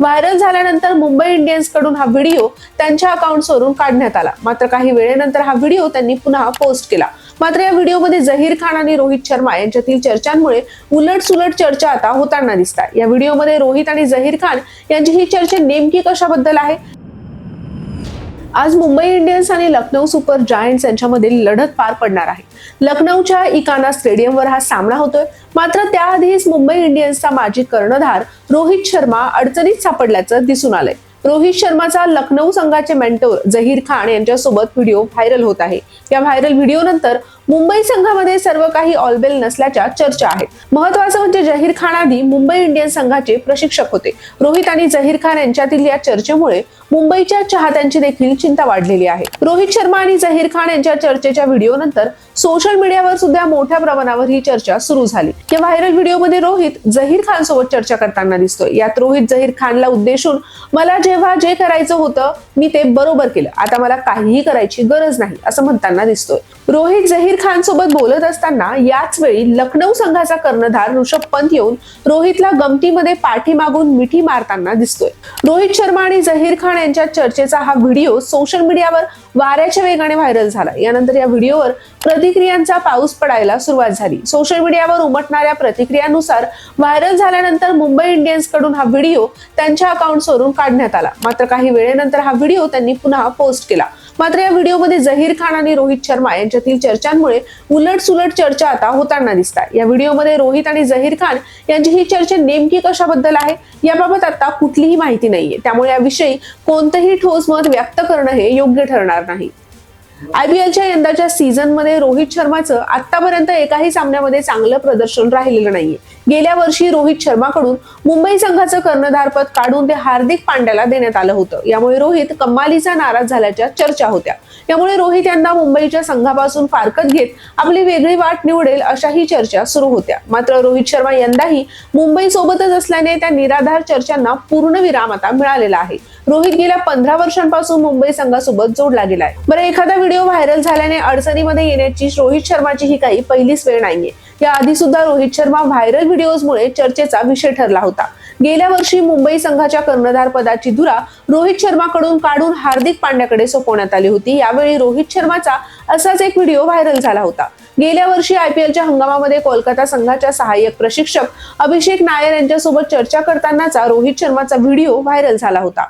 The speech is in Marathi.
व्हायरल झाल्यानंतर मुंबई इंडियन्सकडून हा व्हिडिओ त्यांच्या अकाउंटवरून काढण्यात आला. मात्र काही वेळेनंतर हा व्हिडिओ त्यांनी पुन्हा पोस्ट केला. मात्र या व्हिडिओमध्ये जहीर खान आणि रोहित शर्मा यांच्यातील चर्चांमुळे उलट सुलट चर्चा आता होताना दिसतात या व्हिडिओमध्ये रोहित आणि जहीर खान यांची ही चर्चा नेमकी कशाबद्दल आहे? आज मुंबई इंडियन्स आणि लखनौ सुपर जायंट्स यांच्यामधील लढत पार पडणार आहे. लखनौच्या इकाना स्टेडियमवर हा सामना होतोय. मात्र त्याआधीच मुंबई इंडियन्सचा माजी कर्णधार रोहित शर्मा अडचणीत सापडल्याचं दिसून आलंय. रोहित शर्माचा लखनौ संघाचे मेंटोर जहीर खान यांच्यासोबत व्हिडिओ व्हायरल होत आहे. या व्हायरल व्हिडिओ नंतर मुंबई संघामध्ये सर्व काही ऑलबेल नसल्याच्या चर्चा आहेत. महत्वाचं म्हणजे जहीर खान आधी मुंबई इंडियन्स संघाचे प्रशिक्षक होते. रोहित आणि जहीर खान यांच्यातील या चर्चेमुळे मुंबईच्या चाहत्यांची देखील चिंता वाढलेली आहे. रोहित शर्मा आणि जहीर खान यांच्या चर्चेच्या व्हिडिओ नंतर सोशल मीडियावर सुद्धा मोठ्या प्रमाणावर ही चर्चा सुरू झाली. या व्हायरल व्हिडिओमध्ये रोहित जहीर खान सोबत चर्चा करताना दिसतोय. यात रोहित जहीर खानला उद्देशून मला जेव्हा जे करायचं होतं मी ते बरोबर केलं. आता मला काहीही करायची गरज नाही असं म्हणताना दिसतोय. रोहित जहीर खान सोबत बोलत असताना याच वेळी लखनौ संघाचा कर्णधार ऋषभ पंत येऊन रोहितला गमतीमध्ये पाठीमागून मिठी मारताना दिसतोय. रोहित शर्मा आणि जहीर खान यांच्या चर्चेचा हा व्हिडिओ सोशल मीडियावर वाऱ्याच्या वेगाने व्हायरल झाला. यानंतर या व्हिडिओवर प्रतिक्रियांचा पाऊस पडायला सुरुवात झाली. सोशल मीडियावर उमटणाऱ्या प्रतिक्रियानुसार व्हायरल झाल्यानंतर मुंबई इंडियन्सकडून हा व्हिडिओ त्यांच्या अकाउंटवरून काढण्यात आला. मात्र काही वेळेनंतर हा व्हिडिओ त्यांनी पुन्हा पोस्ट केला. मात्र या व्हिडिओमध्ये जहीर खान आणि रोहित शर्मा यांच्यातील चर्चांमुळे उलट सुलट चर्चा आता होताना दिसतात या व्हिडिओमध्ये रोहित आणि जहीर खान यांची ही चर्चा नेमकी कशाबद्दल आहे याबाबत आता कुठलीही माहिती नाहीये. त्यामुळे याविषयी कोणतंही ठोस मत व्यक्त करणं हे योग्य ठरणार नाही. आयपीएलच्या यंदाच्या सीझनमध्ये रोहित शर्माचं आतापर्यंत एकाही सामन्यामध्ये चांगलं प्रदर्शन राहिलेलं नाहीये. गेल्या वर्षी रोहित शर्माकडून मुंबई संघाचं कर्णधारपद काढून ते हार्दिक पांड्याला देण्यात आलं होतं. यामुळे रोहित कमालीचा नाराज झाल्याच्या चर्चा होत्या. त्यामुळे रोहित यांना मुंबईच्या संघापासून फारकत घेत आपली वेगळी वाट निवडेल अशाही चर्चा सुरू होत्या. मात्र रोहित शर्मा यंदाही मुंबई सोबतच असल्याने त्या निराधार चर्चांना पूर्ण विराम आता मिळालेला आहे. रोहित गेल्या पंधरा वर्षांपासून मुंबई संघासोबत जोडला गेलाय. बरं एखादा व्हिडिओ व्हायरल झाल्याने अडचणीमध्ये येण्याची रोहित शर्माची ही काही पहिलीच वेळ नाहीये. याआधी सुद्धा रोहित शर्मा व्हायरल व्हिडिओजमुळे चर्चेचा विषय ठरला होता. गेल्या वर्षी मुंबई संघाच्या कर्णधार पदाची धुरा रोहित शर्माकडून काढून हार्दिक पांड्याकडे सोपवण्यात आली होती. यावेळी रोहित शर्माचा असाच एक व्हिडिओ व्हायरल झाला होता. गेल्या वर्षी आयपीएलच्या हंगामामध्ये कोलकाता संघाच्या सहाय्यक प्रशिक्षक अभिषेक नायर यांच्यासोबत चर्चा करतानाचा रोहित शर्माचा व्हिडिओ व्हायरल झाला होता.